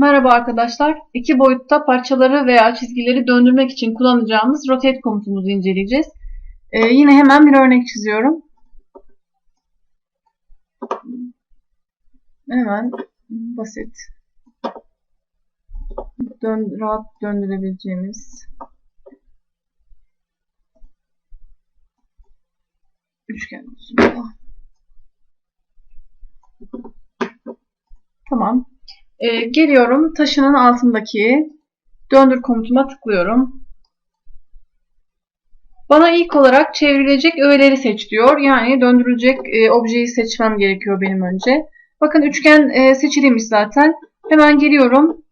Merhaba arkadaşlar. İki boyutta parçaları veya çizgileri döndürmek için kullanacağımız rotate komutumuzu inceleyeceğiz. Ee, yine hemen bir örnek çiziyorum. Hemen basit. Dön, rahat döndürebileceğimiz üçgen olsun. Tamam. Ee, geliyorum taşının altındaki döndür komutuna tıklıyorum. Bana ilk olarak çevrilecek öğeleri seç diyor. Yani döndürülecek e, objeyi seçmem gerekiyor benim önce. Bakın üçgen e, seçiliymiş zaten. Hemen geliyorum.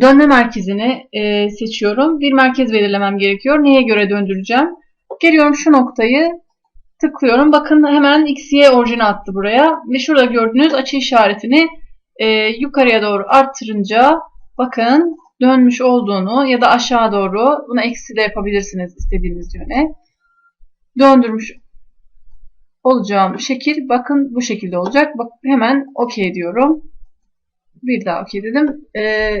Dönme merkezini e, seçiyorum. Bir merkez belirlemem gerekiyor. Neye göre döndüreceğim? Geliyorum şu noktayı tıklıyorum. Bakın hemen x, y orijini attı buraya. Ve şurada gördüğünüz açı işaretini e, yukarıya doğru arttırınca bakın dönmüş olduğunu ya da aşağı doğru buna eksi de yapabilirsiniz istediğiniz yöne. Döndürmüş olacağım şekil bakın bu şekilde olacak. Bak hemen OK diyorum. Bir daha OK dedim. E,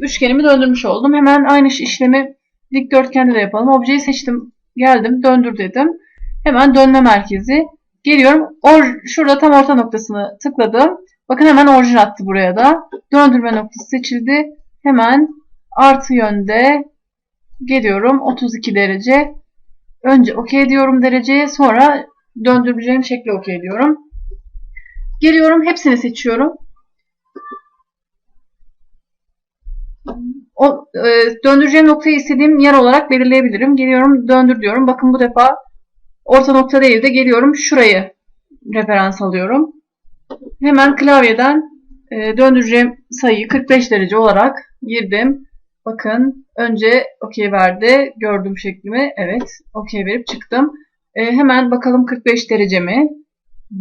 üçgenimi döndürmüş oldum. Hemen aynı işlemi dikdörtgende de yapalım. Objeyi seçtim. Geldim. Döndür dedim. Hemen dönme merkezi. Geliyorum. Or şurada tam orta noktasını tıkladım. Bakın hemen orijin attı buraya da. Döndürme noktası seçildi. Hemen artı yönde geliyorum 32 derece. Önce OK diyorum dereceye sonra döndüreceğim şekli OK diyorum. Geliyorum hepsini seçiyorum. O, e, döndüreceğim noktayı istediğim yer olarak belirleyebilirim. Geliyorum döndür diyorum. Bakın bu defa orta nokta değil de geliyorum şurayı referans alıyorum. Hemen klavyeden e, döndüreceğim sayıyı 45 derece olarak girdim. Bakın önce OK verdi. Gördüğüm şeklimi. Evet. OK verip çıktım. E, hemen bakalım 45 derecemi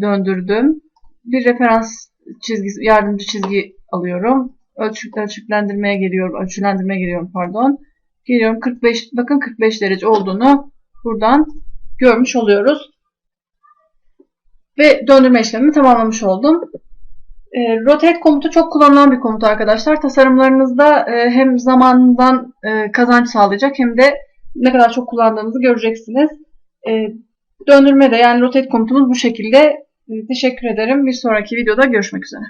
döndürdüm. Bir referans çizgisi, yardımcı çizgi alıyorum. Ölçü, ölçülendirmeye geliyorum. Ölçülendirmeye geliyorum pardon. Geliyorum 45 bakın 45 derece olduğunu buradan görmüş oluyoruz. Ve döndürme işlemimi tamamlamış oldum. E, rotate komutu çok kullanılan bir komut arkadaşlar. Tasarımlarınızda e, hem zamandan e, kazanç sağlayacak hem de ne kadar çok kullandığınızı göreceksiniz. E, döndürme de yani rotate komutumuz bu şekilde. E, teşekkür ederim. Bir sonraki videoda görüşmek üzere.